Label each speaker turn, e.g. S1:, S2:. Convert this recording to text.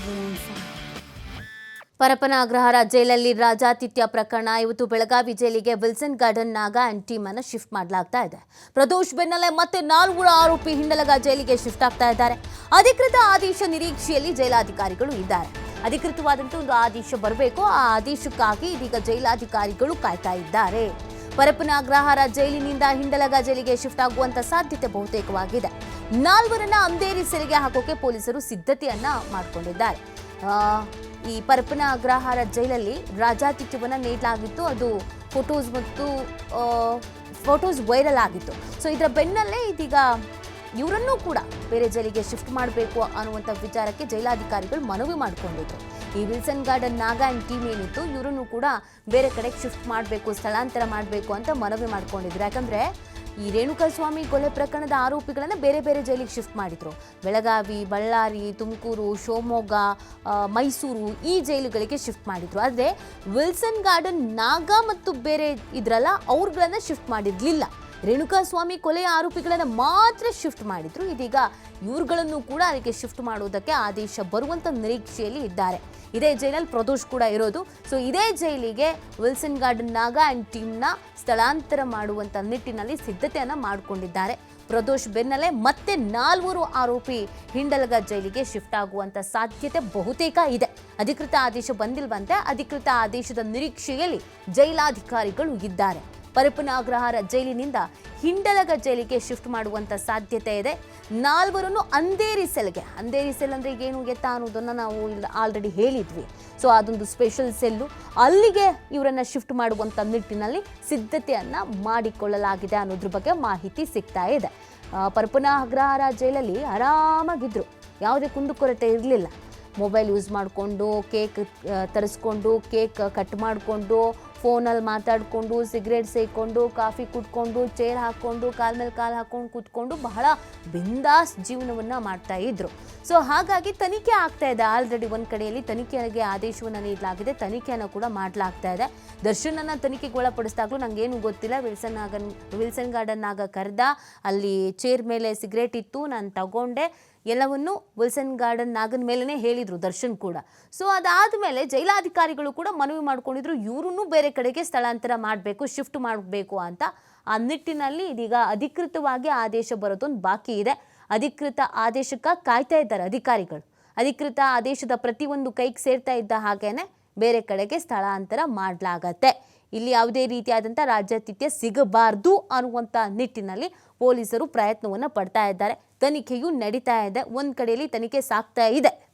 S1: everyone.
S2: Parappana Agrahara ಜೈಲಲ್ಲಿ ರಾಜಾತಿಥ್ಯ ಪ್ರಕರಣ. ಇವತ್ತು ಬೆಳಗಾವಿ ಜೈಲಿಗೆ Wilson Garden Naga and team ಅನ್ನು ಶಿಫ್ಟ್ ಮಾಡಲಾಗ್ತಾ ಇದೆ. ಪ್ರದೋಷ್ ಬೆನ್ನಲ್ಲೇ ಮತ್ತೆ ನಾಲ್ವರು ಆರೋಪಿ ಹಿಂಡಲಗ ಜೈಲಿಗೆ ಶಿಫ್ಟ್ ಆಗ್ತಾ ಇದ್ದಾರೆ. ಅಧಿಕೃತ ಆದೇಶ ನಿರೀಕ್ಷೆಯಲ್ಲಿ ಜೈಲಾಧಿಕಾರಿಗಳು ಇದ್ದಾರೆ. ಅಧಿಕೃತವಾದಂತೆ ಒಂದು ಆದೇಶ ಬರಬೇಕು. ಆ ಆದೇಶಕ್ಕಾಗಿ ಇದೀಗ ಜೈಲಾಧಿಕಾರಿಗಳು ಕಾಯ್ತಾ ಇದ್ದಾರೆ. ಪರಪನ ಅಗ್ರಹಾರ ಜೈಲಿನಿಂದ ಹಿಂಡಲಗ ಜೈಲಿಗೆ ಶಿಫ್ಟ್ ಆಗುವಂತ ಸಾಧ್ಯತೆ ಬಹುತೇಕವಾಗಿದೆ. ನಾಲ್ವರನ್ನ ಅಂದೇರಿ ಸೆರೆಗೆ ಹಾಕೋಕೆ ಪೊಲೀಸರು ಸಿದ್ಧತೆಯನ್ನ ಮಾಡಿಕೊಂಡಿದ್ದಾರೆ. ಈ ಪರಪನ ಅಗ್ರಹಾರ ಜೈಲಲ್ಲಿ ರಾಜಾತಿಥ್ಯವನ್ನು ನೀಡಲಾಗಿತ್ತು. ಅದು ಫೋಟೋಸ್ ಮತ್ತು ಫೋಟೋಸ್ ವೈರಲ್ ಆಗಿತ್ತು. ಸೊ ಇದರ ಬೆನ್ನಲ್ಲೇ ಇದೀಗ ಇವರನ್ನೂ ಕೂಡ ಬೇರೆ ಜೈಲಿಗೆ ಶಿಫ್ಟ್ ಮಾಡಬೇಕು ಅನ್ನುವಂಥ ವಿಚಾರಕ್ಕೆ ಜೈಲಾಧಿಕಾರಿಗಳು ಮನವಿ ಮಾಡಿಕೊಂಡಿದ್ರು. ಈ Wilson Garden Naga and team ಏನಿತ್ತು, ಇವರನ್ನು ಕೂಡ ಬೇರೆ ಕಡೆಗೆ ಶಿಫ್ಟ್ ಮಾಡಬೇಕು, ಸ್ಥಳಾಂತರ ಮಾಡಬೇಕು ಅಂತ ಮನವಿ ಮಾಡಿಕೊಂಡಿದ್ರು. ಯಾಕಂದ್ರೆ ಈ ರೇಣುಕಾಸ್ವಾಮಿ ಕೊಲೆ ಪ್ರಕರಣದ ಆರೋಪಿಗಳನ್ನು ಬೇರೆ ಬೇರೆ ಜೈಲಿಗೆ ಶಿಫ್ಟ್ ಮಾಡಿದ್ರು. ಬೆಳಗಾವಿ, ಬಳ್ಳಾರಿ, ತುಮಕೂರು, ಶಿವಮೊಗ್ಗ ಮೈಸೂರು ಈ ಜೈಲುಗಳಿಗೆ ಶಿಫ್ಟ್ ಮಾಡಿದ್ರು. ಆದರೆ ವಿಲ್ಸನ್ ಗಾರ್ಡನ್ ನಾಗ ಮತ್ತು ಬೇರೆ ಇದ್ರಲ್ಲ, ಅವ್ರಗಳನ್ನ ಶಿಫ್ಟ್ ಮಾಡಿರ್ಲಿಲ್ಲ. ರೇಣುಕಾಸ್ವಾಮಿ ಕೊಲೆಯ ಆರೋಪಿಗಳನ್ನು ಮಾತ್ರ ಶಿಫ್ಟ್ ಮಾಡಿದ್ರು. ಇದೀಗ ಇವ್ರುಗಳನ್ನು ಕೂಡ ಅದಕ್ಕೆ ಶಿಫ್ಟ್ ಮಾಡುವುದಕ್ಕೆ ಆದೇಶ ಬರುವಂತ ನಿರೀಕ್ಷೆಯಲ್ಲಿ ಇದ್ದಾರೆ. ಇದೇ ಜೈಲಲ್ಲಿ ಪ್ರದೋಷ್ ಕೂಡ ಇರೋದು. ಸೊ ಇದೇ ಜೈಲಿಗೆ ವಿಲ್ಸನ್ ಗಾರ್ಡನ್ ನಾಗ ಆ್ಯಂಡ್ ಟೀಮ್ನ ಸ್ಥಳಾಂತರ ಮಾಡುವಂತ ನಿಟ್ಟಿನಲ್ಲಿ ಸಿದ್ಧತೆಯನ್ನು ಮಾಡಿಕೊಂಡಿದ್ದಾರೆ. ಪ್ರದೋಷ್ ಬೆನ್ನಲ್ಲೇ ಮತ್ತೆ ನಾಲ್ವರು ಆರೋಪಿ ಹಿಂಡಲಗ ಜೈಲಿಗೆ ಶಿಫ್ಟ್ ಆಗುವಂತ ಸಾಧ್ಯತೆ ಬಹುತೇಕ ಇದೆ. ಅಧಿಕೃತ ಆದೇಶ ಬಂದಿಲ್ವಂತೆ ಅಧಿಕೃತ ಆದೇಶದ ನಿರೀಕ್ಷೆಯಲ್ಲಿ ಜೈಲಾಧಿಕಾರಿಗಳು ಇದ್ದಾರೆ. ಪರಪನ ಅಗ್ರಹಾರ ಜೈಲಿನಿಂದ ಹಿಂಡಲಗ ಜೈಲಿಗೆ ಶಿಫ್ಟ್ ಮಾಡುವಂತ ಸಾಧ್ಯತೆ ಇದೆ. ನಾಲ್ವರನ್ನು ಅಂದೇರಿ ಸೆಲ್ಗೆ. ಅಂದೇರಿ ಸೆಲ್ ಅಂದ್ರೆ ಏನು ಎತ್ತ ಅನ್ನೋದನ್ನ ನಾವು ಆಲ್ರೆಡಿ ಹೇಳಿದ್ವಿ. ಸೊ ಅದೊಂದು ಸ್ಪೆಷಲ್ ಸೆಲ್ಲು ಅಲ್ಲಿಗೆ ಇವರನ್ನ ಶಿಫ್ಟ್ ಮಾಡುವಂತ ನಿಟ್ಟಿನಲ್ಲಿ ಸಿದ್ಧತೆಯನ್ನ ಮಾಡಿಕೊಳ್ಳಲಾಗಿದೆ ಅನ್ನೋದ್ರ ಬಗ್ಗೆ ಮಾಹಿತಿ ಸಿಗ್ತಾ ಇದೆ. ಪರಪನ ಅಗ್ರಹಾರ ಜೈಲಲ್ಲಿ ಆರಾಮಾಗಿದ್ದರು ಯಾವುದೇ ಕುಂದುಕೊರತೆ ಇರಲಿಲ್ಲ. ಮೊಬೈಲ್ ಯೂಸ್ ಮಾಡಿಕೊಂಡು ಕೇಕ್ ತರಿಸ್ಕೊಂಡು ಕೇಕ್ ಕಟ್ ಮಾಡಿಕೊಂಡು ಫೋನಲ್ಲಿ ಮಾತಾಡಿಕೊಂಡು ಸಿಗರೇಟ್ ಸೇಕೊಂಡು ಕಾಫಿ ಕುಟ್ಕೊಂಡು ಚೇರ್ ಹಾಕ್ಕೊಂಡು ಕಾಲ್ ಮೇಲೆ ಕಾಲು ಹಾಕೊಂಡು ಕೂತ್ಕೊಂಡು ಬಹಳ ಬಿಂದಾಸ್ ಜೀವನವನ್ನು ಮಾಡ್ತಾ ಇದ್ರು. ಸೊ ಹಾಗಾಗಿ ತನಿಖೆ ಆಗ್ತಾ ಇದೆ. ಆಲ್ರೆಡಿ ಒಂದು ಕಡೆಯಲ್ಲಿ ತನಿಖೆಗೆ ಆದೇಶವನ್ನು ನೀಡಲಾಗಿದೆ. ತನಿಖೆಯನ್ನು ಕೂಡ ಮಾಡಲಾಗ್ತಾ ಇದೆ. ದರ್ಶನನ್ನ ತನಿಖೆಗೆ ಒಳಪಡಿಸಿದಾಗಲೂ ನನಗೇನು ಗೊತ್ತಿಲ್ಲ. ವಿಲ್ಸನ್ ಆಗನ್, ವಿಲ್ಸನ್ ಗಾರ್ಡನ್ನಾಗ ಕರೆದ, ಅಲ್ಲಿ ಚೇರ್ ಮೇಲೆ ಸಿಗರೇಟ್ ಇತ್ತು. ನಾನು ತಗೊಂಡೆ. ಎಲ್ಲವನ್ನು ವಿಲ್ಸನ್ ಗಾರ್ಡನ್ ನಾಗನ ಮೇಲೇ ಹೇಳಿದರು ದರ್ಶನ್ ಕೂಡ. ಸೊ ಅದಾದ ಮೇಲೆ ಜೈಲಾಧಿಕಾರಿಗಳು ಕೂಡ ಮನವಿ ಮಾಡ್ಕೊಂಡಿದ್ರು, ಇವರನ್ನು ಬೇರೆ ಕಡೆಗೆ ಸ್ಥಳಾಂತರ ಮಾಡಬೇಕು, ಶಿಫ್ಟ್ ಮಾಡಬೇಕು ಅಂತ. ಆ ನಿಟ್ಟಿನಲ್ಲಿ ಇದೀಗ ಅಧಿಕೃತವಾಗಿ ಆದೇಶ ಬರೋದೊಂದು ಬಾಕಿ ಇದೆ. ಅಧಿಕೃತ ಆದೇಶಕ್ಕೆ ಕಾಯ್ತಾ ಇದ್ದಾರೆ ಅಧಿಕಾರಿಗಳು. ಅಧಿಕೃತ ಆದೇಶದ ಪ್ರತಿಯೊಂದು ಕೈಗೆ ಸೇರ್ತಾ ಇದ್ದ ಹಾಗೇನೆ ಬೇರೆ ಕಡೆಗೆ ಸ್ಥಳಾಂತರ ಮಾಡಲಾಗತ್ತೆ. ಇಲ್ಲಿ ಯಾವುದೇ ರೀತಿಯಾದಂಥ ರಾಜ್ಯಾತಿಥ್ಯ ಸಿಗಬಾರ್ದು ಅನ್ನುವಂಥ ನಿಟ್ಟಿನಲ್ಲಿ ಪೊಲೀಸರು ಪ್ರಯತ್ನವನ್ನು ಪಡ್ತಾ ಇದ್ದಾರೆ. ತನಿಖೆಯು ನಡೀತಾ ಇದೆ. ಒಂದು ಕಡೆಯಲ್ಲಿ ತನಿಖೆ ಸಾಗ್ತಾ ಇದೆ.